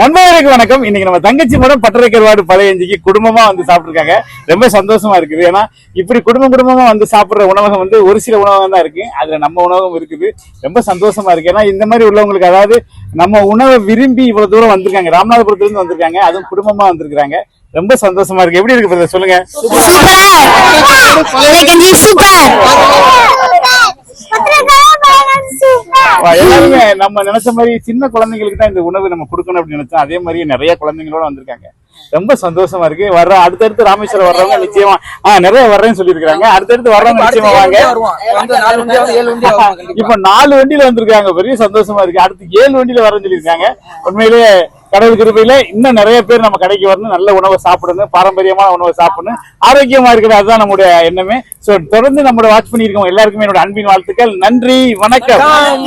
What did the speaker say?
நண்பர்களுக்கு வணக்கம். இன்னைக்கு நம்ம தங்கச்சி மடம் பட்டறை பழைய எஞ்சிக்கு குடும்பமா வந்து சாப்பிட்டுருக்காங்க. ரொம்ப சந்தோஷமா இருக்குது. ஏன்னா இப்படி குடும்பம் குடும்பமா வந்து சாப்பிடுற உணவகம் வந்து ஒரு சில உணவகம் தான் இருக்கு. அதுல நம்ம உணவகம் இருக்குது. ரொம்ப சந்தோஷமா இருக்கு. ஏன்னா இந்த மாதிரி உள்ளவங்களுக்கு அதாவது நம்ம உணவை விரும்பி இவ்வளவு தூரம் வந்திருக்காங்க. ராமநாதபுரத்துல இருந்து வந்திருக்காங்க. அதுவும் குடும்பமா வந்திருக்காங்க ரொம்ப சந்தோஷமா இருக்கு. எப்படி இருக்கு சொல்லுங்க. எல்லாருமே நம்ம நினைச்ச மாதிரி சின்ன குழந்தைங்களுக்கு தான் இந்த உணவு நம்ம கொடுக்கணும் அப்படின்னு நினைச்சோம். அதே மாதிரி நிறைய குழந்தைங்களோட வந்திருக்காங்க. ரொம்ப சந்தோஷமா இருக்கு. வர்ற அடுத்தடுத்து ராமேஸ்வரம் வர்றவங்க நிச்சயமா ஆஹ் நிறைய வர்றேன்னு சொல்லியிருக்காங்க அடுத்தடுத்து வர்றவங்க நிச்சயமா வாங்க. இப்ப நாலு வண்டியில வந்திருக்காங்க. பெரிய சந்தோஷமா இருக்கு. அடுத்து ஏழு வண்டியில வரேன்னு சொல்லியிருக்காங்க. உண்மையிலேயே கடவுள் கிருபையில இன்னும் நிறைய பேர் நம்ம கடைக்கு வரணும். நல்ல உணவை சாப்பிடணும். பாரம்பரியமான உணவை சாப்பிடணும். ஆரோக்கியமா இருக்கிறது அதுதான் நம்முடைய எண்ணமே. சோ தொடர்ந்து நம்மளோட வாட்ச் பண்ணியிருக்கோம் எல்லாருக்குமே என்னோட அன்பின் வாழ்த்துக்கள். நன்றி. வணக்கம்.